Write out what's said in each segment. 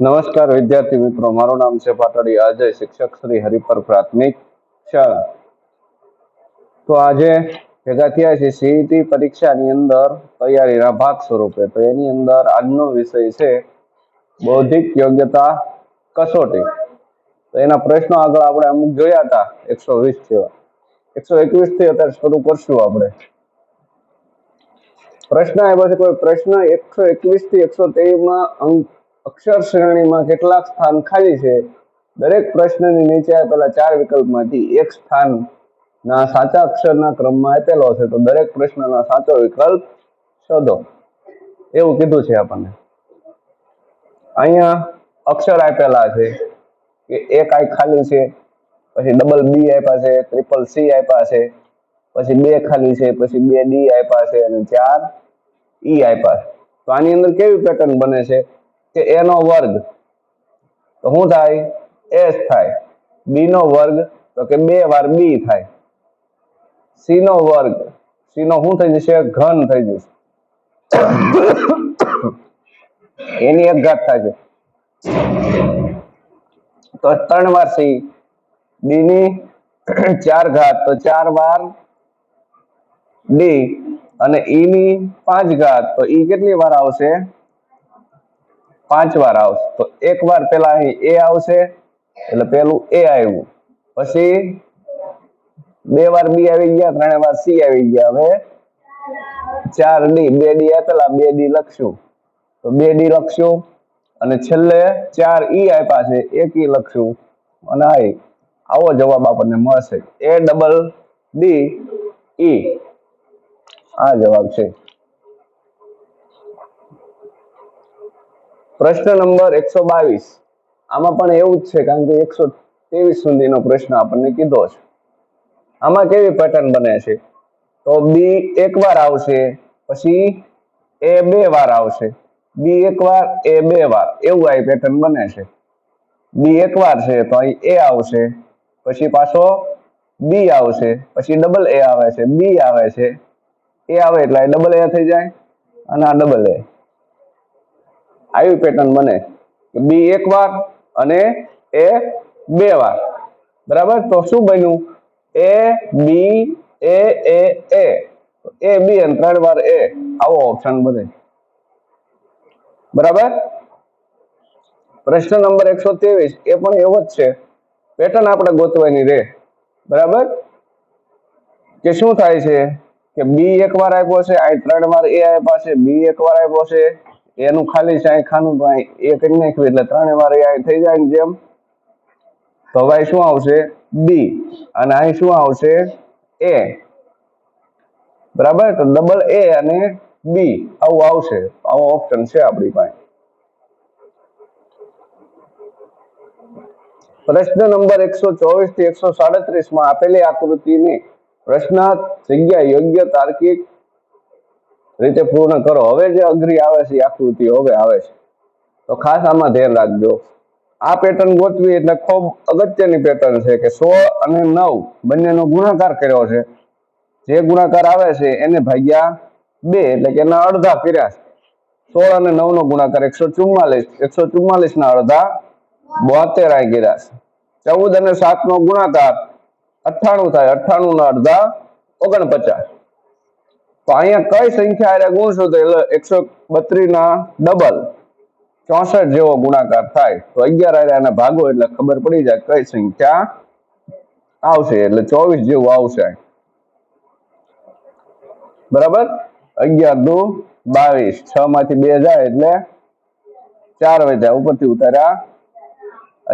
નમસ્કાર, વિદ્યાર્થી મિત્રો. મારું નામ છે પાટડી. અજય શિક્ષક શ્રી હરિપર પ્રાથમિક શાળા. તો આજે ભેગા થયા છે સીઈટી પરીક્ષાની અંદર તૈયારીના ભાગ સ્વરૂપે. તો એની અંદર આજનો વિષય છે બૌદ્ધિક યોગ્યતા કસોટી. તો એના પ્રશ્નો આગળ આપણે અમુક જોયા હતા. એકસો વીસ જેવા. એકસો એકવીસથી અત્યારે શરૂ કરશું આપણે. પ્રશ્ન આવ્યો છે કોઈ પ્રશ્ન એકસો એકવીસથી એકસો ત્રેવીસમાં અંક અક્ષર શ્રેણીમાં કેટલાક સ્થાન ખાલી છે? દરેક પ્રશ્નની નીચે આપેલા ચાર વિકલ્પમાંથી એક સ્થાન ના સાચા અક્ષરના ક્રમમાં આપેલો છે. તો દરેક પ્રશ્નનો સાચો વિકલ્પ શોધો. એવું કીધું છે આપણને. અહીંયા અક્ષર આપેલા છે કે એક આઈ ખાલી છે, પછી ડબલ બી આપ્યા છે ટ્રિપલ સી આપ્યા છે પછી બે ખાલી છે, પછી બે ડી આપ્યા છે અને ચાર ઈ આપ્યા છે. તો આની અંદર કેવી પેટર્ન બને છે કે એ નો વર્ગ તો શું થાય? એસ થાય. બી નો વર્ગ તો કે બે વાર બી થાય. સી નો વર્ગ સી નો શું થઈ જશે? ઘન થઈ જશે. એની એક ઘાત થાય છે. તો ત્રણ વાર સી બી ની ચાર ઘાત, તો ચાર વાર ડી અને ઈ ની પાંચ ઘાત, તો ઈ કેટલી વાર આવશે? પાંચ વાર આવશે. તો એક વાર પેલા અહીં એ આવશે, એટલે પેલું એ આવ્યું. પછી બે વાર બી આવી ગયા, ત્રણ વાર સી આવી ગયા. હવે ચાર ડી બે ડી આપેલા, બે ડી લખશું. તો બે ડી લખશું, અને છેલ્લે ચાર ઈ આપ્યા છે, એક ઈ લખશું. અને આઈ આવો જવાબ આપણને મળશે. એ ડબલ ડી ઈ આ જવાબ છે. પ્રશ્ન નંબર એકસો બાવીસ. આમાં પણ એવું જ છે કારણ કે એકસો ત્રેવીસ સુધીનો પ્રશ્ન આપણને કીધો છે. આમાં કેવી પેટર્ન બને છે? તો બી એક વાર આવશે, પછી એ બે વાર આવશે. બી એક વાર એ બે વાર. એવું આ પેટર્ન બને છે. બી એક વાર છે તો અહીં એ આવશે, પછી પાછો બી આવશે, પછી ડબલ એ આવે છે બી આવે છે. એ આવે એટલે ડબલ એ થઈ જાય અને આ ડબલ એ આવી પેટર્ન બને. બી એક વાર અને એ બે વાર. બરાબર? તો શું બન્યું? એ બી એ એ એ એ બી અને ત્રણ વાર એ આવો ઓપ્શન બને. બરાબર? પ્રશ્ન નંબર એકસો ત્રેવીસ. એ પણ એવો જ છે. પેટર્ન આપણે ગોતવાની રે. બરાબર? કે શું થાય છે? કે બી એક વાર આપ્યો છે, આ ત્રણ વાર એ આપ્યા છે બી એક વાર આપ્યો છે, એનું ખાલી છે ખાનું એ કરી નાખ્યું એટલે ત્રણ વાર એ થઈ જાય ને જેમ. તો હવે શું આવશે? બી અને અહીં શું આવશે? એ બરાબર? તો ડબલ એ અને બી આવું આવશે. આવો ઓપ્શન છે આપણી પાસે. પ્રશ્ન નંબર એકસો ચોવીસથી એકસો સાડત્રીસમાં આપેલી આકૃતિની પ્રશ્ન જગ્યા યોગ્ય તાર્કિક રીતે પૂર્ણ કરો. હવે જે અઘરી આવે છે આકૃતિ હવે આવે છે. તો ખાસ આમાં ધ્યાન રાખજો. આ પેટર્ન ગોતવી એટલે ખૂબ અગત્યની પેટર્ન છે કે સો અને નવ બંનેનો ગુણાકાર કર્યો છે. જે ગુણાકાર આવે છે, એને ભાગ્યા બે એટલે કે એના અડધા કર્યા છે. સોળ અને નવ નો ગુણાકાર એકસો ચુમ્માલીસ એકસો ચુમ્માલીસ ના અડધા બોતેર આઈ કર્યા છે. ચૌદ અને સાત નો ગુણાકાર અઠ્ઠાણું થાય, અઠ્ઠાણું ના અડધા ઓગણપચાસ. તો અહીંયા કઈ સંખ્યા એટલે ગુણશું તો એટલે એકસો બત્રીસ ના ડબલ ચોસઠ જેવો ગુણાકાર થાય. તો અગિયાર આરે આને ભાગો એટલે ખબર પડી જાય કઈ સંખ્યા આવશે. એટલે ચોવીસ જેવું આવશે. બરાબર? અગિયાર દુ બાવીસ. છ માંથી બે જાય એટલે ચાર વધ્યા ઉપરથી ઉતાર્યા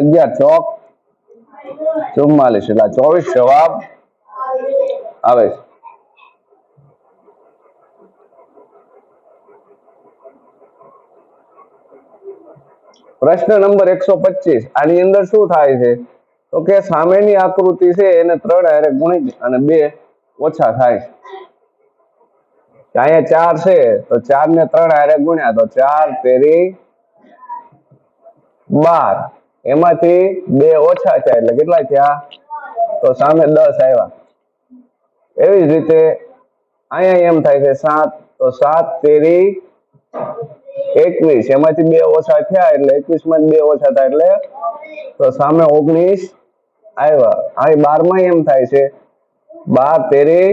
અગિયાર ચોક ચુમ્માલીસ. એટલે ચોવીસ જવાબ આવે પ્રશ્ન નંબર એકસો પચીસ. આની અંદર શું થાય છે? તો કે સામેની આકૃતિ છે, એને ત્રણ હારે ગુણી અને બે ઓછા થાય છે. અહીંયા ચાર છે, તો ચાર ને ત્રણ હારે ગુણ્યા, તો ચાર તેરી બાર. એમાંથી બે ઓછા થયા એટલે કેટલા થયા? તો સામે દસ આવ્યા. એવી જ રીતે અહીંયા એમ થાય છે સાત, તો સાત, તેરી, એકવીસ. એમાંથી બે ઓછા થયા એટલે એકવીસમાં બે ઓછા થાય એટલે તો સામે ઓગણીસ આવ્યા. અહીં બારમાં એમ થાય છે બાર, તેરી,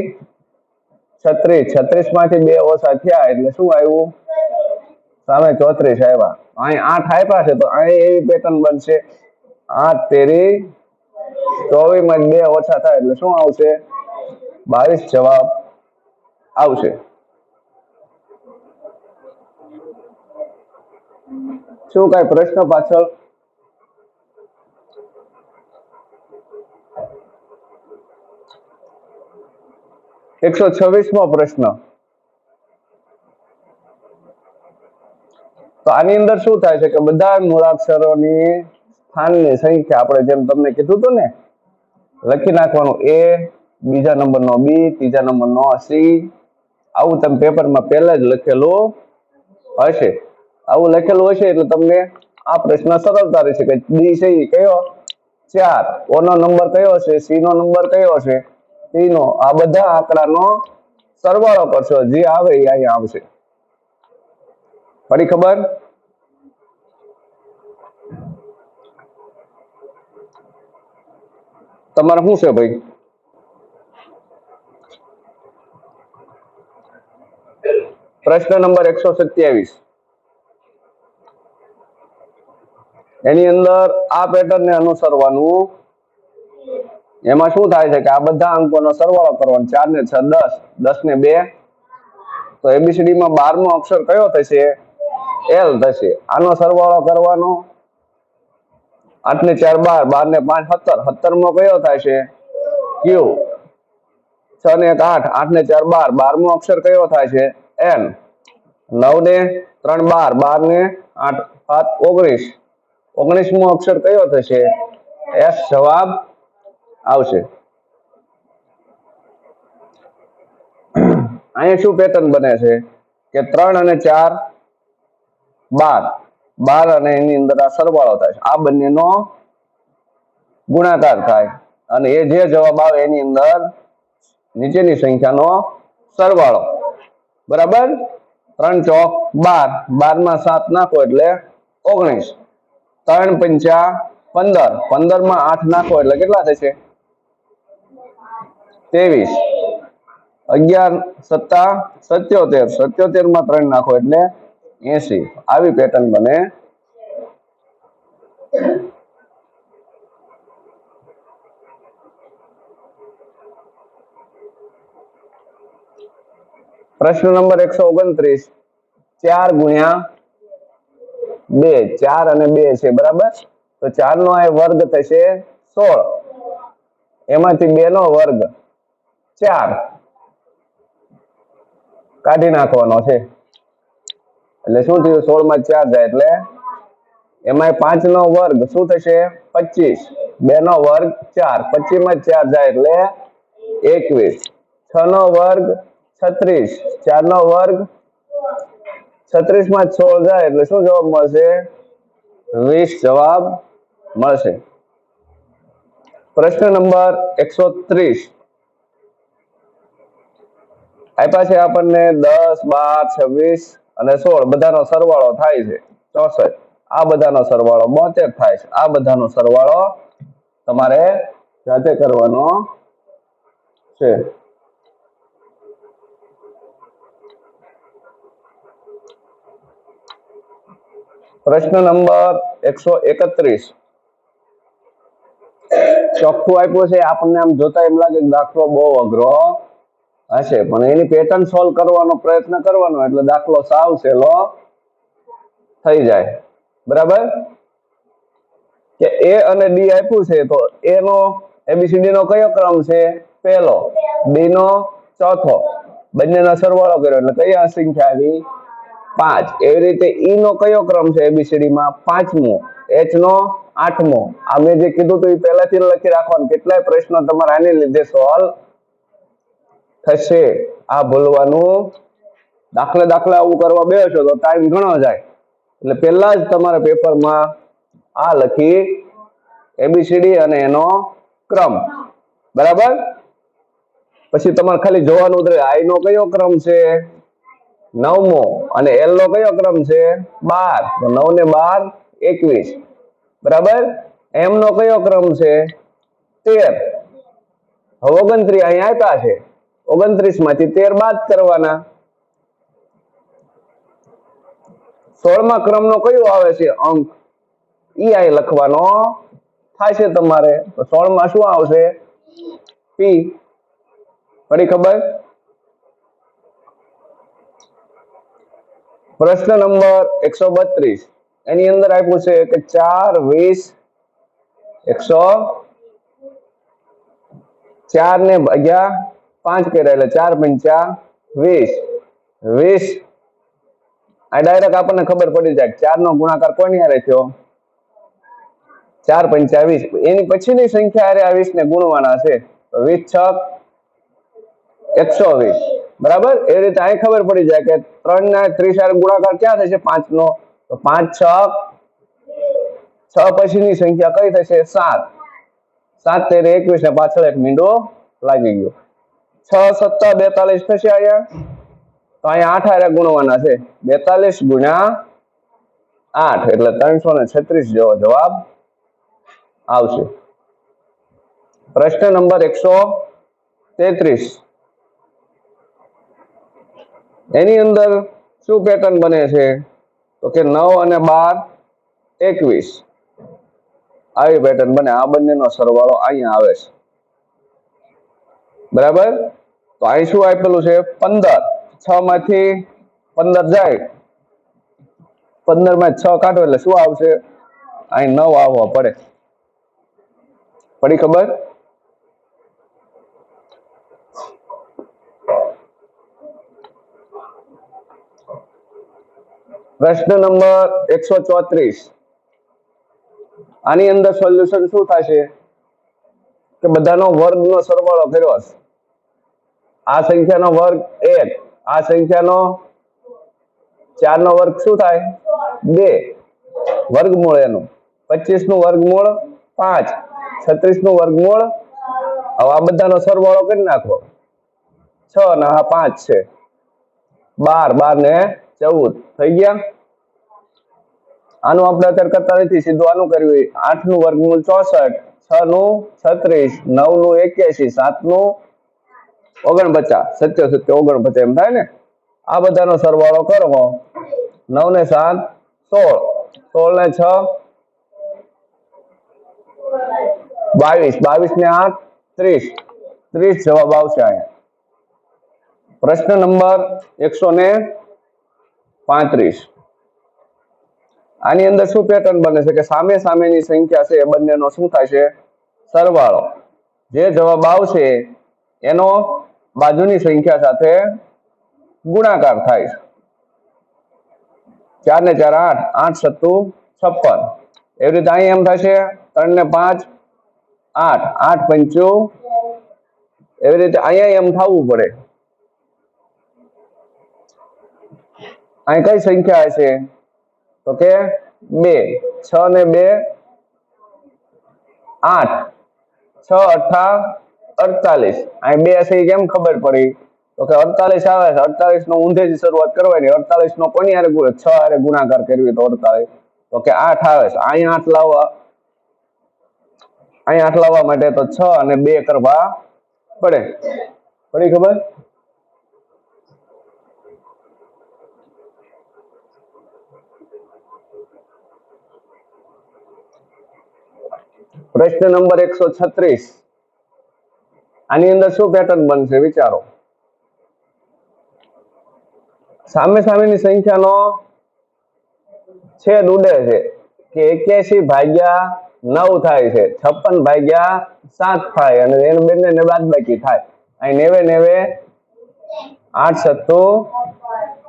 છત્રીસ. છત્રીસમાંથી બે ઓછા થયા એટલે શું આવ્યું? સામે ચોત્રીસ આવ્યા. અહીં આઠ આપ્યા છે, તો અહીં એવી પેટર્ન બનશે. આઠ તેરી, ચોવીસમાં બે ઓછા થાય એટલે શું આવશે? બાવીસ જવાબ આવશે. શું કઈ પ્રશ્ન પાછળ? એકસો છવ્વીસમો પ્રશ્ન. આની અંદર શું થાય છે કે બધા મૂળાક્ષરોની સ્થાનની સંખ્યા આપણે જેમ તમને કીધું હતું ને, લખી નાખવાનું એ બીજા નંબરનો બી ત્રીજા નંબરનો સી આવું તમે પેપરમાં પહેલા જ લખેલું હશે. આવું લખેલું હશે એટલે તમને આ પ્રશ્ન સરળતા રહેશે કે ડી છે કયો? ચાર. ઓ નો નંબર કયો છે સી નો નંબર કયો છે સી નો આ બધા આંકડાનો સરવાળો કરશો. જે આવે એ અહીંયા આવશે. ફરી ખબર? તમારે શું છે ભાઈ? પ્રશ્ન નંબર એકસો સત્યાવીસ. એની અંદર આ પેટર્ન ને અનુસરવાનું. એમાં શું થાય છે કે આ બધા અંકોનો સરવાળો કરવાનો. ચાર ને છ, દસ દસ ને બે. તો એબીસીડી માં બારમો અક્ષર કયો થશે? એલ થશે. આનો સરવાળો કરવાનો. આઠ ને ચાર બાર બાર ને પાંચ, સત્તર. સત્તરમાં કયો થાય છે? ક્યુ. છ ને એક આઠ આઠ ને ચાર બાર. બારમો અક્ષર કયો થાય છે? એન. નવ ને ત્રણ બાર બાર ને આઠ, સાત, ઓગણીસ. ઓગણીસમો અક્ષર કયો થશે? એસ જવાબ આવશે. અહીંયા શું પેટર્ન બને છે? કે ત્રણ અને ચાર બાર. બાર અને એની અંદર આ સરવાળો થાય આ બંનેનો ગુણાકાર થાય. અને એ જે જવાબ આવે એની અંદર નીચેની સંખ્યાનો સરવાળો. બરાબર? ત્રણ ચોક બાર. બારમાં સાત નાખો એટલે ઓગણીસ. ત્રણ પંચા પંદર. પંદરમાં આઠ નાખો એટલે કેટલા થશે? ત્રેવીસ. અગિયાર સત્તા સત્યોતેર. સત્યોતેરમાં ત્રણ નાખો એટલે એસી. આવી પેટર્ન બને. પ્રશ્ન નંબર એકસો ઓગણત્રીસ. ચાર ગુણ્યા બે. ચાર અને બે છે, બરાબર? તો ચાર નો આ વર્ગ થશે સોળ. એમાંથી બે નો વર્ગ ચાર. કાઢી નાખવાનો છે. એટલે શું થયું? સોળમાં ચાર જાય એટલે એમાં પાંચ નો વર્ગ શું થશે? પચીસ. બે નો વર્ગ ચાર. પચીસમાં ચાર જાય એટલે એકવીસ. છ નો વર્ગ છત્રીસ. ચાર નો વર્ગ છત્રીસમાં સોળ જાય એટલે શું જવાબ મળશે? વીસ જવાબ મળશે. પ્રશ્ન નંબર એકસો ત્રીસ. આપ્યા છે આપણને દસ, બાર, છવ્વીસ અને સોળ, બધાનો સરવાળો થાય છે ચોસઠ. આ બધાનો સરવાળો બોતેર થાય છે. આ બધાનો સરવાળો તમારે જાતે કરવાનો છે. પ્રશ્ન નંબર એકસો એકત્રીસ. ચોખ્ખું આપ્યું છે. આપણને આમ જોતા એમ લાગે દાખલો બહુ અઘરો હશે પણ એની પેટર્ન સોલ્વ કરવાનો પ્રયત્ન કરવાનો, એટલે દાખલો સાવ સહેલો થઈ જાય. બરાબર? કે એ અને ડી આપ્યું છે, તો એ નો એબીસીડી નો કયો ક્રમ છે? પહેલો. બી નો ચોથો. બંનેનો સરવાળો કર્યો, એટલે કયા સંખ્યા આવી? પાંચ. એવી રીતે ઈ નો કયો ક્રમ છે? એબીસીડી માં પાંચમો. એચ નો આઠમો. આ મેં જે કીધું હતું એ પહેલાથી લખી રાખવાનું. કેટલાય પ્રશ્નો તમારે આને લીધે સોલ્વ થશે. આ ભૂલવાનું દાખલા દાખલા આવું કરવા બેસો તો ટાઈમ ઘણો જાય. એટલે પહેલા જ તમારે પેપરમાં આ લખી એબીસીડી અને એનો ક્રમ. બરાબર? પછી તમારે ખાલી જોવાનું રહે. આઈ નો કયો ક્રમ છે? નવમો. અને એલ નો કયો ક્રમ છે? બાર. તો નવ ને બાર, એકવીસ. બરાબર? એમ નો કયો ક્રમ છે? તેર. હવે ઓગણત્રીસ અહીંયા આપ્યા છે. ઓગણત્રીસમાંથી તેર બાદ કરવાના. સોળમા ક્રમનો કયો આવે છે અંક? ઈ અહીં લખવાનો. થશે તમારે. તો સોળમાં શું આવશે? પી ફરી ખબર? પ્રશ્ન નંબર એકસો બત્રીસ. એની અંદર આપ્યું છે કે ચાર વીસ એકસો ચાર ને ભાગ્યા પાંચ કર્યા એટલે ચાર પંચા વીસ. વીસ. આ ડાયરેક્ટ આપણને ખબર પડી જાય ચાર નો ગુણાકાર કોની હારે થયો? ચાર પંચાવીસ એની પછીની સંખ્યા હારે આ વીસ ને ગુણવાના છે. વીસ છ એકસો વીસ. બરાબર? એ રીતે અહીં ખબર પડી જાય કે ત્રણ ના ત્રીસ હારે ગુણાકાર ક્યાં થશે? પાંચ નો તો પાંચ છ છ પછીની સંખ્યા કઈ થશે? સાત. સાત તેર એકવીસ ને પાછળ એક મીંડો લાગી ગયો. છ, સત્તા, બેતાલીસ થશે અહીંયા. તો અહીંયા આઠ હારે ગુણવાના છે. બેતાલીસ ગુણ્યા આઠ, એટલે ત્રણસો ને છત્રીસ જેવો જવાબ આવશે. પ્રશ્ન નંબર એકસો તેત્રીસ. એની અંદર શું પેટર્ન બને છે? તો કે નવ અને બાર એકવીસ. આવી પેટર્ન બને. આ બંનેનો સરવાળો અહીંયા આવે છે. બરાબર? તો અહીં શું આપેલું છે? પંદર. છ માંથી પંદર જાય. પંદરમાં છ કાઢો એટલે શું આવશે? અહીં નવ આવવા પડે. પડી ખબર? પ્રશ્ન નંબર એકસો ચોત્રીસ. આની અંદર સોલ્યુશન શું થશે? કે બધાનો વર્ગનો સરવાળો કર્યો હશે. આ સંખ્યાનો વર્ગ એક. આ સંખ્યાનો ચાર નો વર્ગ શું થાય? બે. વર્ગમૂળ એનું. પચીસનું વર્ગમૂળ પાંચ. છત્રીસનું વર્ગમૂળ હવે આ બધાનો સરવાળો કરી નાખો. છ ને આ પાંચ છે. બાર બાર ને ચૌદ. થઈ ગયા? આનું આપણે અત્યારે કરતા નથી સીધું આનું કર્યું. આઠનું વર્ગમૂળ ચોસઠ છ નું છત્રીસ નવનું એક્યાસી સાતનું ઓગણપચાસ સત્યો સત્ય ઓગણપચાસ એમ થાય ને? આ બધાનો સરવાળો કરવો નવ ને સાત, સોળ. સોળ ને છ, બાવીસ. બાવીસ ને આઠ, ત્રીસ. ત્રીસ જવાબ આવશે અહીંયા. પ્રશ્ન નંબર એકસો ને પાંત્રીસ. આની અંદર શું પેટર્ન બને છે કે સામે સામેની સંખ્યા છે એ બંનેનો શું થાય છે? સરવાળો. જે જવાબ આવશે એનો બાજુની સંખ્યા સાથે ગુણાકાર થાય છે. ચાર ને ચાર આઠ આઠ સત્તુ છપ્પન. એવી રીતે અહીં એમ થશે, ત્રણ ને પાંચ, આઠ આઠ પંચુ. એવી રીતે અહીંયા એમ થવું પડે. અહીં કઈ સંખ્યા હશે? તો કે બે, છ ને બે, આઠ. છ, અઠા અડતાલીસ. અહીં બે છે કેમ ખબર પડી? તો કે અડતાલીસ આવે છે. અડતાલીસ નો ઊંધેથી શરૂઆત કરવાની. અડતાલીસ નો કોની હારે છ હારે ગુણાકાર કરવી તો અડતાલીસ. તો કે આઠ આવે છે. અહીં આઠ લાવવા. અહીં આઠ લાવવા માટે તો છ અને બે કરવા પડે. પડી ખબર? પ્રશ્ન નંબર એકસો છત્રીસ. આની અંદર શું પેટર્ન બનશે વિચારો. સામે સામેની સંખ્યાનો છેદ ઉડે છે કે એક્યાસી ભાગ્યા નવ થાય છે, છપ્પન ભાગ્યા સાત થાય અને એને બંને બાદ બાકી થાય. અહીં નેવે નેવે આઠ સત્તુ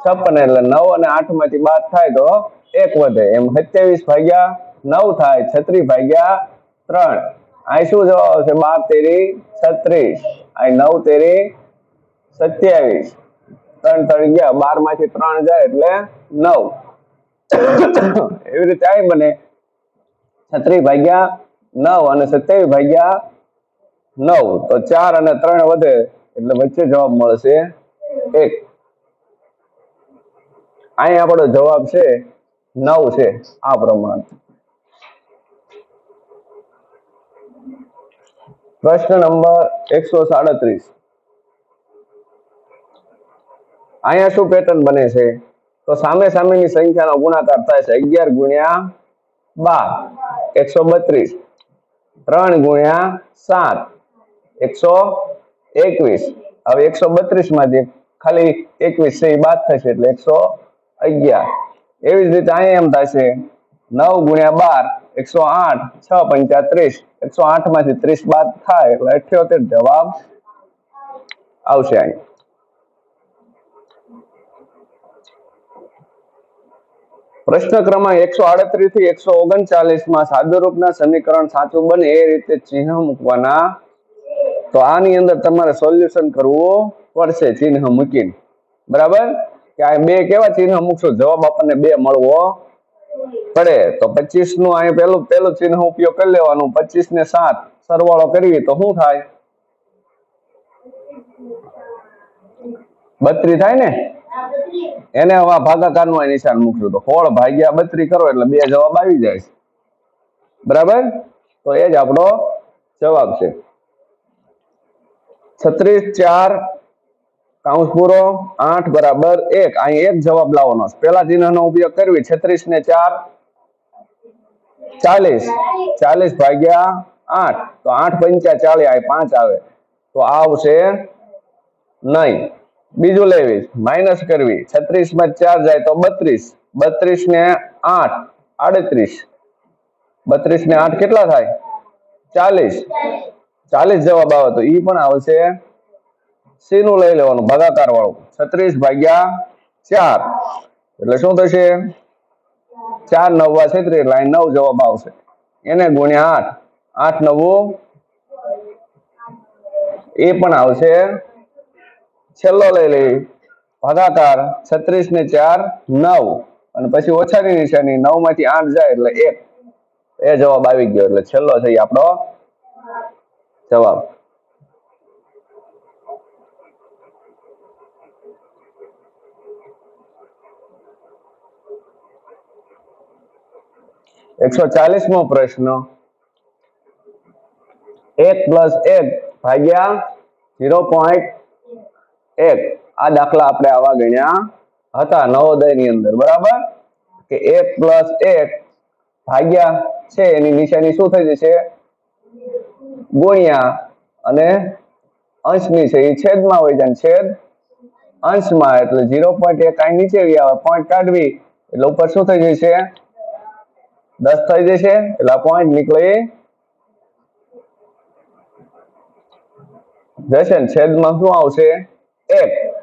છપ્પન એટલે નવ અને આઠમાંથી બાદ થાય તો એક વધે. એમ સત્યાવીસ ભાગ્યા નવ થાય, છત્રીસ ભાગ્યા ત્રણ. અહીં શું જવાબ આવશે? બાર તેરી છત્રીસ. અહીં નવ તેરી સત્યાવીસ. ત્રણ ત્રણ ગયા. બારમાંથી ત્રણ જાય એટલે નવ. એવી રીતે આવી બને. છત્રીસ ભાગ્યા નવ અને સત્યાવીસ ભાગ્યા નવ. તો ચાર અને ત્રણ વધે એટલે વચ્ચે જવાબ મળશે એક. અહીં આપણો જવાબ છે નવ છે. આ પ્રમાણે. પ્રશ્ન નંબર એકસો સાડત્રીસ. અહીંયા શું પેટર્ન બને છે? તો સામે સામેની સંખ્યાનો ગુણાકાર થાય છે અગિયાર ગુણ્યા બાર, એકસો બત્રીસ. ત્રણ ગુણ્યા સાત, એકસો એકવીસ. હવે એકસો બત્રીસમાંથી ખાલી એકવીસ છે, એ બાદ થશે એટલે એકસો અગિયાર. એવી જ રીતે અહીંયા એમ થશે નવ ગુણ્યા બાર, એકસો આઠ, છ પંચા ત્રીસ. એકસો આઠમાંથી ત્રીસ બાદ થાય એટલે અઠ્યોતેર જવાબ આવશે અહીં. પ્રશ્ન ક્રમાંક એકસો આડત્રીસથી એકસો ઓગણચાલીસમાં સાદુરૂપના સમીકરણ સાચું બને એ રીતે ચિહ્ન મૂકવાના. તો આની અંદર તમારે સોલ્યુશન કરવું પડશે ચિહ્ન મૂકીને. બરાબર? કે આ બે કેવા ચિહ્ન મૂકશો? જવાબ આપણને બે મળવો પડે તો પચીસનું અહીંયા પેલું પેલું ચિહ્ન ઉપયોગ કરી લેવાનું પચીસ ને સાત. સરવાળો કરીએ તો શું થાય? બત્રી થાય ને? એને હવે ભાગાકારનું નિશાન મૂકશું તો સોળ ભાગ્યા બત્રી કરો એટલે બે જવાબ આવી જાય બરાબર? તો એ જ આપણો જવાબ છે. છત્રીસ, ચાર કાઉન્સ પૂરો આઠ બરાબર એક. અહીં એક જવાબ લાવવાનો. પેલા ચિહ્નનો ઉપયોગ કરવી. છત્રીસ ને ચાર ચાલીસ. ચાલીસ ભાગ્યા આઠ. તો આઠ પંચા ચાલીસ પાંચ આવે. તો આવશે નહીં બીજું લેવી માઇનસ કરવી. છત્રીસમાં ચાર જાય તો બત્રીસ. બત્રીસ ને આઠ. આડત્રીસ. બત્રીસ ને આઠ કેટલા થાય? ચાલીસ. ચાલીસ જવાબ આવે તો ઈ પણ આવશે સી નું લઈ લેવાનું, ભાગાકાર વાળું. છત્રીસ ભાગ્યા ચાર. એટલે શું થશે? ચાર નવા છત્રીસ એટલે નવ જવાબ આવશે. એને ગુણ્યા આઠ. આઠ નવું. એ પણ આવશે. છેલ્લો લઈ લઈ ભાગાકાર છત્રીસ ને ચાર નવ. અને પછી ઓછાની નિશાની નવમાંથી આઠ જાય એટલે એક. એ જવાબ આવી ગયો એટલે છેલ્લો છે આપણો જવાબ. એકસો ચાલીસમો પ્રશ્ન. એક પ્લસ એક ભાગ્યા ઝીરો પોઈન્ટ એક. આ દાખલા આપણે આવા ગણ્યા હતા નવોદયની અંદર, બરાબર? કે એક પ્લસ એક ભાગ્યા છે, એની નિશાની શું થઈ જશે? ગુણ્યા અને અંશની છે, એ છેદમાં હોય જાય છેદ અંશમાં, એટલે ઝીરો પોઈન્ટ એક કાંઈ નીચે આવી, આવે પોઈન્ટ કાઢવી. એટલે ઉપર શું થઈ જશે? દસ થઈ જશે, એટલે પોઈન્ટ નીકળી જશે ને. છેદમાં શું આવશે? એક.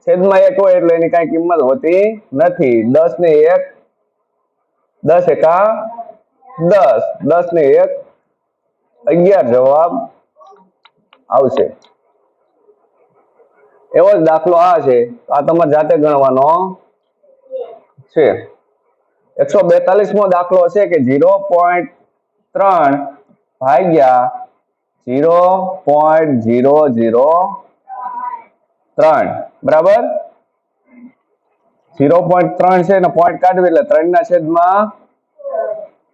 છેદમાં એક હોય એટલે એની કઈ કિંમત હોતી નથી. દસ ને એક, દસ એકા દસ. દસ ને એક, અગિયાર જવાબ આવશે. એવો જ દાખલો આ છે. આ તમારે જાતે ગણવાનો છે. એકસો બેતાલીસ મો દાખલો છે કે ઝીરો પોઈન્ટ ત્રણ ભાગ્યા ઝીરો પોઈન્ટ ઝીરો ઝીરો ત્રણ. બરાબર? ઝીરો પોઈન્ટ ત્રણ છે ને પોઈન્ટ કાઢવી એટલે ત્રણ ના છેદમાં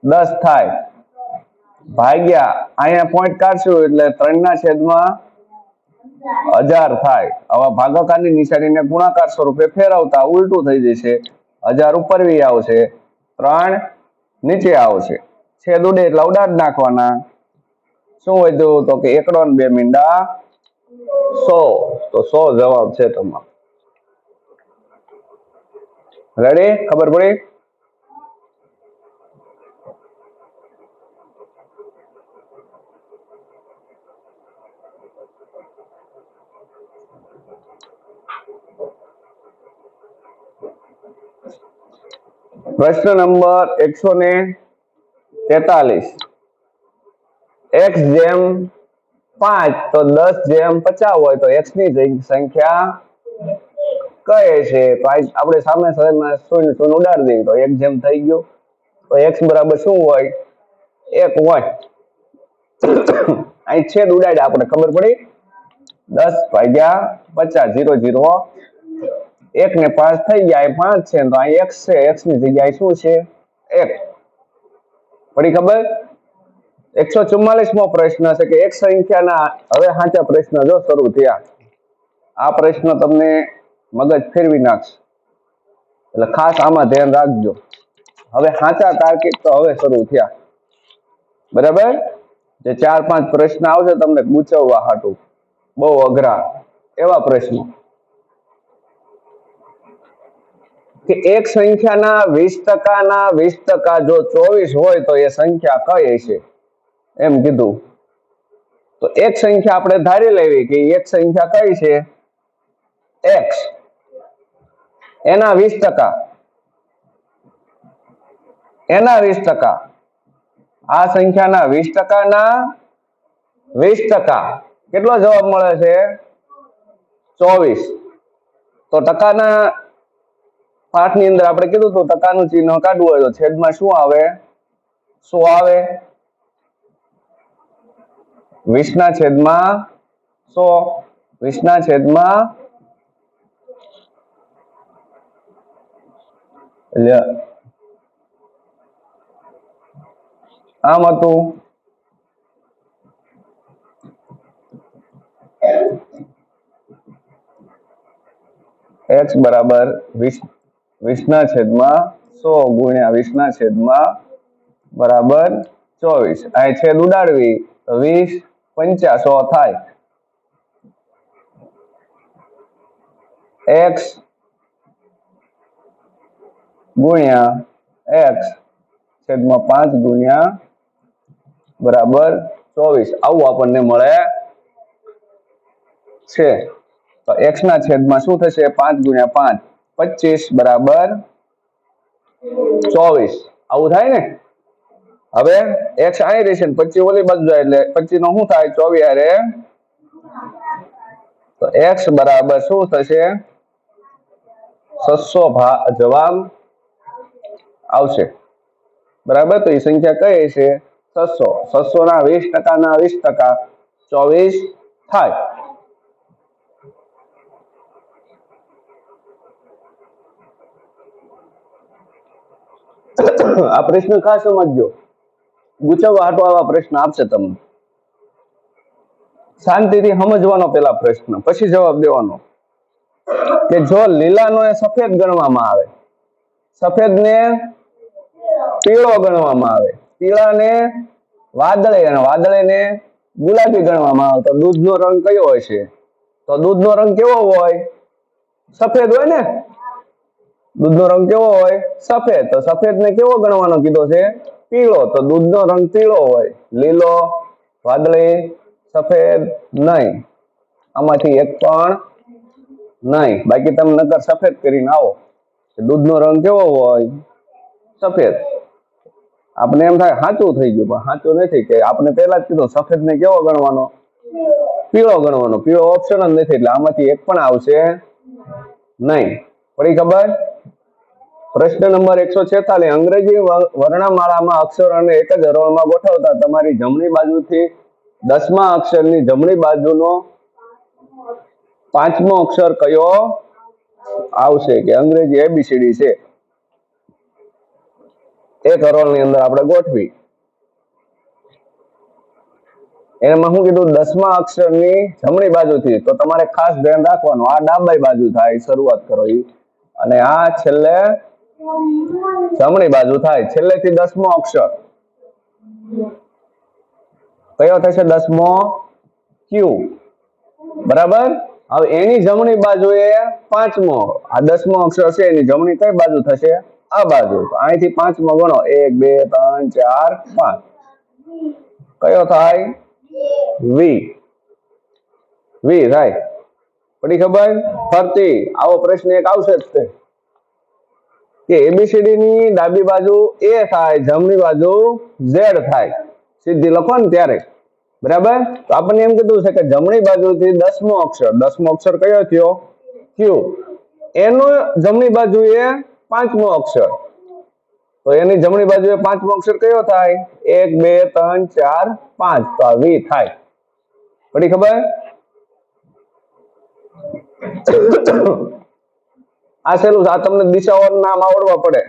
દસ થાય. ભાગ્યા, અહીંયા પોઈન્ટ કાઢશું એટલે ત્રણ ના છેદમાં હજાર થાય. આવા ભાગાકારની નિશાનીને ગુણાકાર સ્વરૂપે ફેરવતા ઉલટું થઈ જશે. હજાર ઉપર આવશે. ત્રણ નીચે આવશે. છેદ ઉડે એટલે ઉડાડ નાખવાના. શું વધ્યું તો કે એકડો ને બે મીંડા સો. તો સો જવાબ છે તમારો. રેડી ખબર પડી? પ્રશ્ન નંબર એકસો ને તેતાલીસ. એક્સ જેમ પાંચ, તો દસ જેમ પચાસ હોય, તો એક્સની સંખ્યા કહે છે? તો આપણે સામે સામે શૂન્ય શૂન્ય ઉડાડી દઈએ. તો એક જેમ થઈ ગયું. તો એક્સ બરાબર શું હોય? એક હોય. અહીં છેદ ઉડાડ્યા, આપણે ખબર પડી? દસ ભાગ્યા પચાસ જીરો જીરો એક ને પાંચ થઈ જાય, પાંચ છે તો અહીં એક્સ છે એક્સની જગ્યાએ શું છે? એક. પડી ખબર? એકસો ચુમ્માલીસ મો પ્રશ્ન છે કે એક સંખ્યાના, હવે સાચા પ્રશ્ન જો શરૂ થયા, આ પ્રશ્ન તમને મગજ ફેરવી નાખશે. એટલે ખાસ આમાં ધ્યાન રાખજો. હવે સાચા તાર્કિક તો હવે શરૂ થયા. બરાબર? જે ચાર પાંચ પ્રશ્ન આવશે તમને ગૂંચવવા હાટું. બહુ અઘરા. એવા પ્રશ્નો. કે એક સંખ્યાના વીસ ટકાના વીસ ટકા જો ચોવીસ હોય તો એ સંખ્યા કઈ છે એમ કીધું. તો એક સંખ્યા આપણે ધારી લેવી કે એક સંખ્યા કઈ છે? એક્સ એના વીસ ટકા. એના વીસ ટકા. આ સંખ્યાના વીસ ટકાના વીસ ટકા. કેટલો જવાબ મળે છે? ચોવીસ. તો ટકાના પાઠની અંદર આપણે કીધું હતું, ટકાનું ચિહ્ન કાઢવું હોય તો છેદમાં શું આવે? શું આવે? વીસ ના છેદમાં સો વીસ ના છેદમાં આમ હતું. એક્સ બરાબર વીસ વીસના છેદમાં સો ગુણ્યા વીસના છેદમાં બરાબર ચોવીસ. આ છેદ ઉડાડવી. તો વીસ પંચા થાય. એક્સ ગુણ્યા એક્સ છેદમાં પાંચ ગુણ્યા બરાબર ચોવીસ. આવું આપણને મળે છે. તો એક્સ ના છેદમાં શું થશે? પાંચ ગુણ્યા પાંચ. પચીસ બરાબર ચોવીસ. આવું થાય ને? હવે એક્સ આની રહેશે પચીસ ઓલી બાજુ જાય એટલે પચીસ નો શું થાય? ચોવીસ અરે તો એક્સ બરાબર શું થશે? છસો જવાબ આવશે. બરાબર? તો એ સંખ્યા કઈ છે છસો. છસો ના વીસ ટકા ના વીસ ટકા ચોવીસ થાય. આ પ્રશ્ન ખાસ સમજજો ગુચવવા હાટો પ્રશ્ન આપશે તમને. શાંતિથી સમજવાનો પેલા પ્રશ્ન, પછી જવાબ દેવાનો. કે જો લીલાનો એ સફેદ ગણવામાં આવે, સફેદને પીળો ગણવામાં આવે પીળા ને વાદળે અને વાદળે ને ગુલાબી ગણવામાં આવે, તો દૂધનો રંગ કયો હોય છે તો દૂધનો રંગ કેવો હોય? સફેદ હોય ને? દૂધનો રંગ કેવો હોય? સફેદ. તો સફેદને કેવો ગણવાનો કીધો છે? પીળો. તો દૂધનો રંગ પીળો હોય. લીલો, વાદળી, સફેદ નહીં. આમાંથી એક પણ નહીં. બાકી તમે નકર સફેદ કરીને આવો. દૂધનો રંગ કેવો હોય? સફેદ. આપણે એમ થાય સાચું થઈ ગયું, પણ સાચું નથી કે આપણે પહેલા જ કીધું સફેદ ને કેવો ગણવાનો? પીળો ગણવાનો. પીળો ઓપ્શન જ નથી, એટલે આમાંથી એક પણ આવશે નહીં. પડી ખબર? પ્રશ્ન નંબર એકસો છેતાલીસ. અંગ્રેજી વર્ણમાળામાં અક્ષરોને એક જ હરોળમાં ગોઠવતા તમારી જમણી બાજુથી દસમા અક્ષરની જમણી બાજુનો પાંચમો અક્ષર કયો? આવશે કે અંગ્રેજી એબીસીડી છે. એક હરોળની અંદર આપણે ગોઠવી. એમાં શું કીધું દસમા અક્ષરની જમણી બાજુથી, તો તમારે ખાસ ધ્યાન રાખવાનું. આ ડાબાઈ બાજુ થાય, શરૂઆત કરો અને આ છેલ્લે જમણી બાજુ થાય. છેલ્લેથી દસમો અક્ષર. કયો થશે દસમો? ક્યુ બરાબર? હવે એની જમણી બાજુએ પાંચમો. આ દસમો અક્ષર છે, એની જમણી કઈ બાજુ થશે? આ બાજુ. અહીંથી પાંચમો ગણો. એક, બે, ત્રણ, ચાર, પાંચ. કયો થાય? વી વી થાય પડી ખબર? ફરતી. આવો પ્રશ્ન એક આવશે જ કે એબીસીડી ની ડાબી બાજુ એ થાય, જમણી બાજુ ઝેડ થાય. સીધી લખો ને ત્યારે. બરાબર? તો આપણને એમ કીધું છે કે જમણી બાજુથી દસમો અક્ષર. દસમો અક્ષર કયો થયો? ક્યુ એનો જમણી બાજુએ પાંચમો અક્ષર. તો એની જમણી બાજુએ પાંચમો અક્ષર કયો થાય? એક, બે, ત્રણ, ચાર, પાંચ. તો આ વી થાય. પડી ખબર? આ છેલ્લું આ તમને દિશાઓનું નામ આવડવા પડે.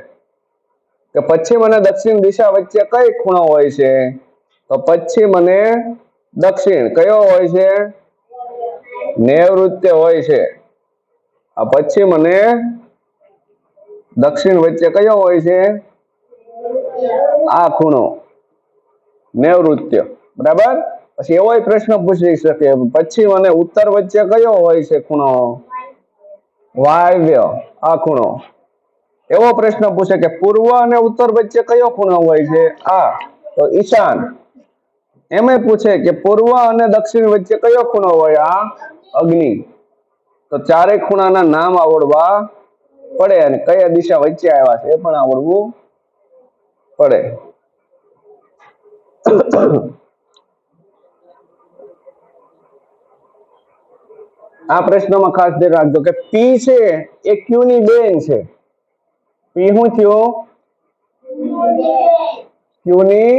કે પશ્ચિમ અને દક્ષિણ દિશા વચ્ચે કઈ ખૂણો હોય છે? તો પશ્ચિમ અને દક્ષિણ કયો હોય છે? નૈઋત્ય હોય છે. આ પશ્ચિમ અને દક્ષિણ વચ્ચે કયો હોય છે? આ ખૂણો. નૈઋત્ય. બરાબર? પછી એવો પ્રશ્ન પૂછી શકે. પશ્ચિમ અને ઉત્તર વચ્ચે કયો હોય છે ખૂણો? વાયવ્ય આ ખૂણો. એવો પ્રશ્ન પૂછે કે પૂર્વ અને ઉત્તર વચ્ચે કયો ખૂણો હોય છે? આ, તો ઈશાન. એમે પૂછે કે પૂર્વ અને દક્ષિણ વચ્ચે કયો ખૂણો હોય? આ, અગ્નિ. તો ચારે ખૂણાના નામ આવડવા પડે અને કયા દિશા વચ્ચે આવ્યા છે એ પણ આવડવું પડે. આ પ્રશ્નમાં ખાસ ધ્યાન રાખજો કે પી છે એ ક્યુ ની બેન છે. પી શું થયો? ક્યુ ની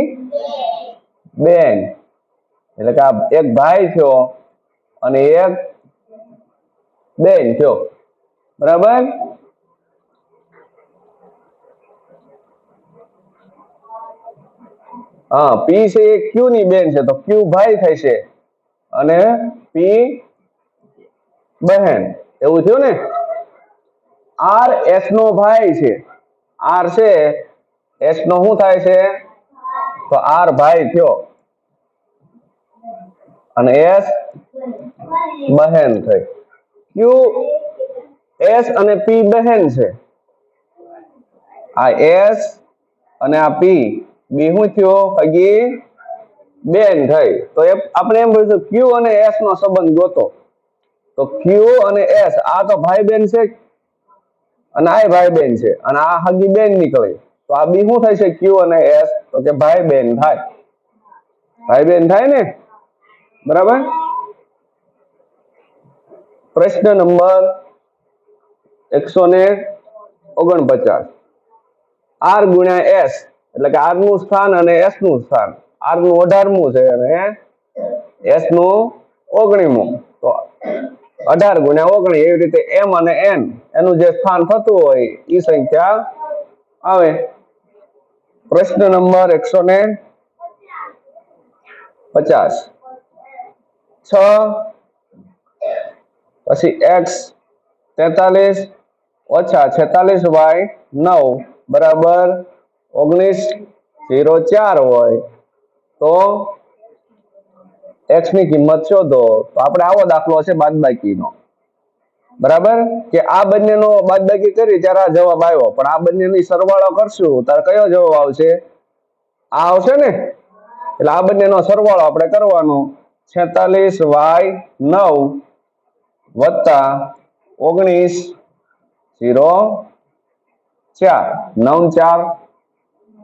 બેન. એટલે કે આ એક ભાઈ થયો અને એક બેન થયો. બરાબર? હા પી છે એ ક્યુ ની બેન છે. તો ક્યુ ભાઈ થાય છે અને પી બહેન, એવું થયું ને? આર એસ નો ભાઈ છે. આર છે એસ નો શું થાય છે? તો આર ભાઈ થયો. અને એસ બહેન થઈ. ક્યુ એસ અને પી બહેન છે. આ એસ અને આ પી બી શું થયો? હગી બેન થઈ. તો આપણે એમ બોલીશું ક્યુ અને એસ નો સંબંધ ગોતો. તો ક્યુ અને એસ આ તો ભાઈ બેન છે? અને આ ભાઈ બેન છે. અને આ હગી બેન નીકળી. તો આ બી શું થાય છે ક્યુ અને એસ તો કે ભાઈ બેન થાય. ભાઈ બેન થાય ને? બરાબર? પ્રશ્ન નંબર એકસો ને ઓગણપચાસ. આર ગુણ્યા એસ એટલે કે આરનું સ્થાન અને એસનું સ્થાન. આરનું અઢારમું છે અને એસનું ઓગણીમું. તો અઢાર ગુણ્યા ઓગણી એવી રીતે એમ અને એન. એનું જે સ્થાન થતું હોય એ સંખ્યા આવે. પ્રશ્ન નંબર એકસો ને પચાસ. છ. પછી એક્સ તેતાલીસ ઓછા છેતાલીસ વાય નવ બરાબર ઓગણીસ ઝીરો ચાર હોય તો એક્સની કિંમત શોધો, તો આપણે આવો દાખલો છે બાદબાકીનો. બરાબર? કે આ બંનેનો બાદબાકી કરી, ત્યારે આ જવાબ આવ્યો. પણ આ બંનેની સરવાળો કરશું ત્યારે કયો જવાબ આવશે? આ આવશે ને? એટલે આ બંનેનો સરવાળો આપણે કરવાનો. છેતાલીસ વાય નવ વત્તા ઓગણીસ ઝીરો ચાર. નવ ચાર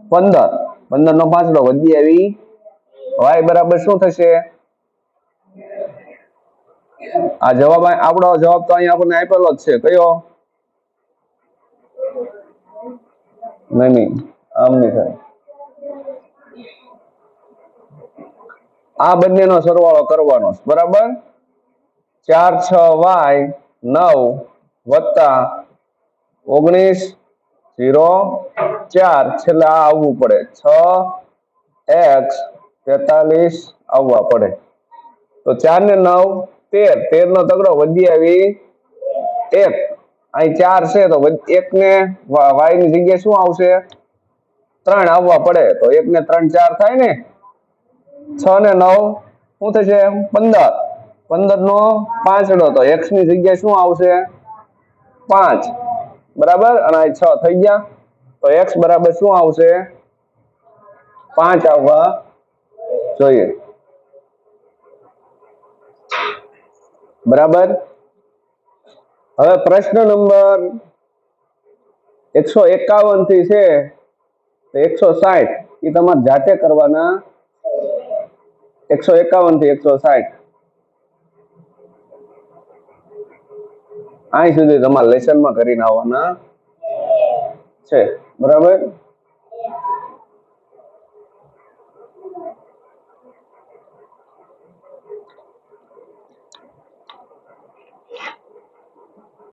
પંદર. પંદર નો પાંચડો વધી આવી. વાય બરાબર શું થશે? આ જવાબ આપણો જવાબ તો અહીંયા આપણને આપેલો જ છે. કયો? નહીં નહીં. આમ નહીં થાય. આ બંનેનો સરવાળો કરવાનો બરાબર? ચાર, છ, વાય, નવ, વત્તા ઓગણીસ, ઝીરો, ચાર. છેલ્લે આ આવવું પડે. છ, એક્સ, તેતાલીસ આવવા પડે. તો ચાર ને નવ તેર તેર નો તગડો વધી આવી એક. અહીં ચાર છે, તો એક ને વાયની જગ્યાએ શું આવશે? ત્રણ આવવા પડે, તો એક ને ત્રણ ચાર થાય ને? છ ને નવ, શું થશે? પંદર. પંદર નો પાંચડો, તો એક્સની જગ્યાએ શું આવશે? પાંચ. બરાબર? અને અહીં છ થઈ ગયા. તો એક્સ બરાબર શું આવશે? પાંચ આવવા જોઈએ. બરાબર? હવે પ્રશ્ન નંબર એકસો એકાવનથી છે એકસો સાઠ, એ તમારે જાતે કરવાના. એકસો એકાવનથી એકસો સાઠ. અહીં સુધી તમારે લેસનમાં કરીને આવવાના છે. બરાબર?